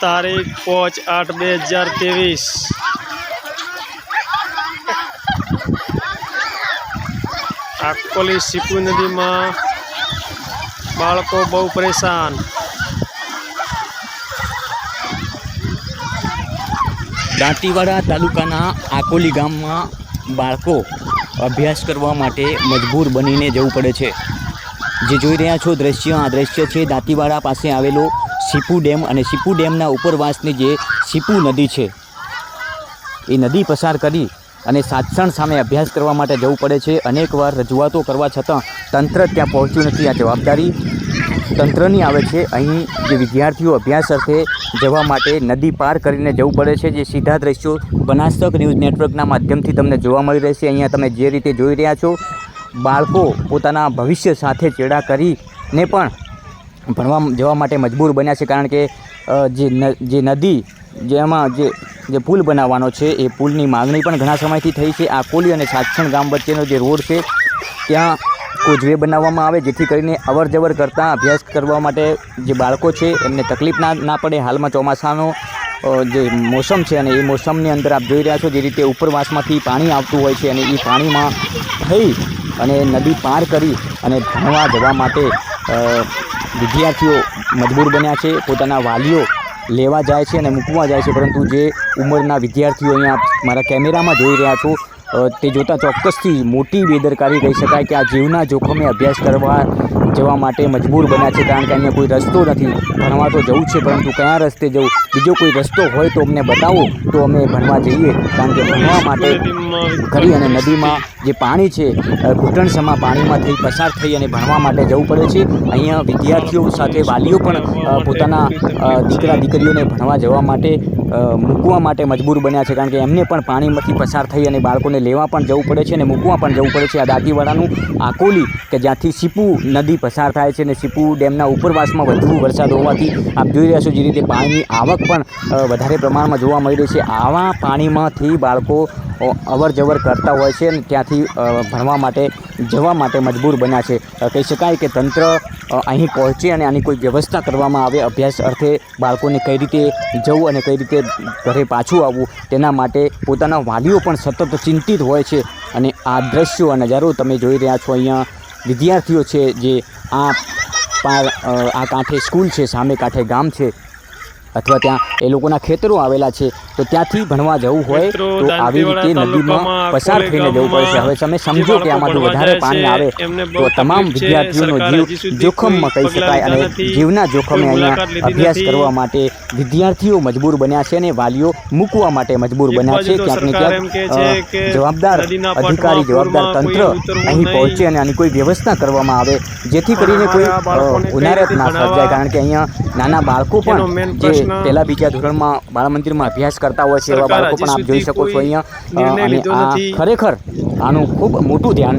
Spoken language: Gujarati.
તારીખ પાંચ આઠ બે હજાર ત્રેવીસ. આકોલી સીપુ નદીમાં બાળકો બહુ પરેશાન. દાંતીવાડા તાલુકાના આકોલી ગામમાં બાળકો અભ્યાસ કરવા માટે મજબૂર બનીને જવું પડે છે. જે જોઈ રહ્યા છો દ્રશ્ય, આ દ્રશ્ય છે દાંતીવાડા પાસે આવેલો સીપુ ડેમ અને સીપુ ડેમના ઉપરવાસની જે સીપુ નદી છે, એ નદી પસાર કરી અને સાતસણ સામે અભ્યાસ કરવા માટે જવું પડે છે. અનેકવાર રજૂઆતો કરવા છતાં તંત્ર ત્યાં પહોંચ્યું નથી. આ જવાબદારી તંત્રની આવે છે. અહીં જે વિદ્યાર્થીઓ અભ્યાસ અર્થે જવા માટે નદી પાર કરીને જવું પડે છે, જે સીધા દ્રશ્યો બનાસતક ન્યૂઝ નેટવર્કના માધ્યમથી તમને જોવા મળી રહેશે. અહીંયા તમે જે રીતે જોઈ રહ્યા છો, બાળકો પોતાના ભવિષ્ય સાથે ચેડા કરીને પણ ભણવા જવા માટે મજબૂર બન્યા છે કારણ કે જે જે નદી જેમાં જે જે પુલ બનાવવાનો છે, એ પુલની માગણી પણ ઘણા સમયથી થઈ છે. આ કોલી અને સાક્ષણ ગામ વચ્ચેનો જે રોડ છે, ત્યાં કોઝવે બનાવવામાં આવે, જેથી કરીને અવર જવર કરતાં અભ્યાસ કરવા માટે જે બાળકો છે, એમને તકલીફ ના ના પડે. હાલમાં ચોમાસાનો જે મોસમ છે અને એ મોસમની અંદર આપ જોઈ રહ્યા છો જે રીતે ઉપરવાસમાંથી પાણી આવતું હોય છે અને એ પાણીમાં થઈ અને નદી પાર કરી અને ભણવા જવા માટે વિદ્યાર્થીઓ મજબૂર બન્યા છે, પોતાના વાલીઓ લેવા જાય છે અને મૂકવા જાય છે, પરંતુ જે ઉંમરના વિદ્યાર્થીઓ અહીંયા મારા કેમેરામાં જોઈ રહ્યા છો તે જોતાં ચોક્કસથી મોટી બેદરકારી કહી શકાય કે આ જીવના જોખમે અભ્યાસ કરવા જવા માટે મજબૂર બન્યા છે કારણ કે અહીંયા કોઈ રસ્તો નથી. ભણવા તો જવું છે, પરંતુ કયા રસ્તે જવું? બીજો કોઈ રસ્તો હોય તો અમને બતાવો, તો અમે ભણવા જઈએ. કારણ કે ભણવા માટે કરી અને નદીમાં જે પાણી છે ઘૂંટણસમાં પાણીમાં થઈ, પસાર થઈ અને ભણવા માટે જવું પડે છે. અહીંયા વિદ્યાર્થીઓ સાથે વાલીઓ પણ પોતાના દીકરા દીકરીઓને ભણવા જવા માટે મૂકવા માટે મજબૂર બન્યા છે કારણ કે એમને પણ પાણીમાંથી પસાર થઈ અને બાળકોને લેવા પણ જવું પડે છે અને મૂકવા પણ જવું પડે છે આ દાંતીવાડાનું આકોલી કે જ્યાંથી સીપુ નદી પસાર થાય છે અને સીપુ ડેમના ઉપરવાસમાં વધુ વરસાદ હોવાથી આપ જોઈ રહ્યા છો જે રીતે પાણીની આવક પણ વધારે પ્રમાણમાં જોવા મળી રહી છે. આવા પાણીમાંથી બાળકો અવર જવર કરતા હોય છે અને ત્યાંથી ભણવા માટે જવા માટે મજબૂર બન્યા છે. કહી શકાય કે તંત્ર અહીં પહોંચે અને આની કોઈ વ્યવસ્થા કરવામાં આવે અભ્યાસ અર્થે બાળકોને કઈ રીતે જવું અને કઈ રીતે ઘરે પાછું આવવું, તેના માટે પોતાના વાલીઓ પણ સતત ચિંતિત હોય છે. અને આ દ્રશ્યો અને નજારો તમે જોઈ રહ્યા છો અહીંયા. વિદ્યાર્થીઓ છે જે આ આ કાંઠે સ્કૂલ છે, સામે કાંઠે ગામ છે. અથવા ત્યાં એ લોકોના ખેતરો આવેલા છે તો ત્યાંથી ભણવા જવું હોય તો આવી રીતે નદીમાં પસાર થઈને જવું પડે છે હવે તમે સમજો કે આમાંથી વધારે પાણી આવે તો તમામ વિદ્યાર્થીઓનો જીવ જોખમમાં કહી શકાય અને જીવના જોખમે અહીંયા અભ્યાસ કરવા માટે વિદ્યાર્થીઓ મજબૂર બન્યા છે અને વાલીઓ મૂકવા માટે મજબૂર બન્યા છે ક્યાંક ને ક્યાંક જવાબદાર અધિકારી જવાબદાર તંત્ર અહીં પહોંચે અને આની કોઈ વ્યવસ્થા કરવામાં આવે જેથી કરીને કોઈ ઉનારત ના સર્જાય? કારણ કે અહીંયા નાના બાળકો પણ જે પહેલા બીજા ધોરણમાં બાળ મંદિરમાં અભ્યાસ કરતા હોય છે એવા બાળકો પણ આપ જોઈ શકો છો અહીંયા. અને આ ખરેખર આનું ખૂબ મોટું ધ્યાન